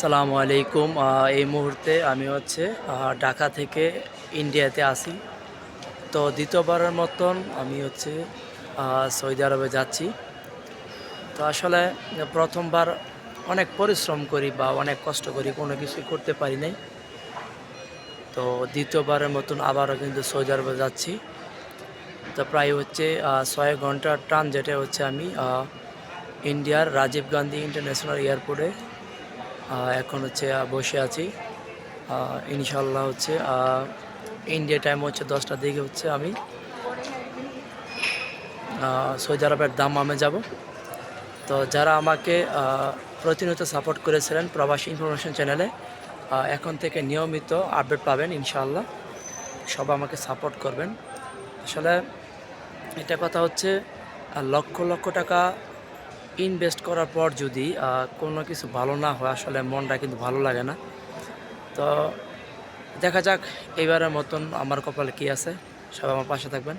সালামু আলাইকুম। এই মুহূর্তে আমি হচ্ছে ঢাকা থেকে ইন্ডিয়াতে আসি তো দ্বিতীয়বারের মতন আমি হচ্ছে সৌদি আরবে যাচ্ছি। তো আসলে প্রথমবার অনেক পরিশ্রম করি বা অনেক কষ্ট করি, কোনো কিছুই করতে পারি নাই। তো দ্বিতীয়বারের মতন আবারও কিন্তু সৌদি আরবে যাচ্ছি। তো প্রায় হচ্ছে ছয় ঘণ্টার ট্রান যেটা হচ্ছে আমি ইন্ডিয়ার রাজীব গান্ধী ইন্টারন্যাশনাল এয়ারপোর্টে এখন হচ্ছে বসে আছি। ইনশাল্লাহ হচ্ছে ইন্ডিয়া টাইম হচ্ছে দশটার দিকে হচ্ছে আমি। সৌদি আরবের দামামে যাব। তো যারা আমাকে প্রতিনিয়ত সাপোর্ট করেছিলেন প্রবাসী ইনফরমেশন চ্যানেলে এখন থেকে নিয়মিত আপডেট পাবেন ইনশাল্লাহ সব আমাকে সাপোর্ট করবেন। আসলে এটা কথা হচ্ছে লক্ষ লক্ষ টাকা ইনভেস্ট করার পর যদি কোনো কিছু ভালো না হয়, আসলে মনটা কিন্তু ভালো লাগে না। তো দেখা যাক, এইবারের মতন আমার কপালে কী আছে, সবাই আমার পাশে থাকবেন।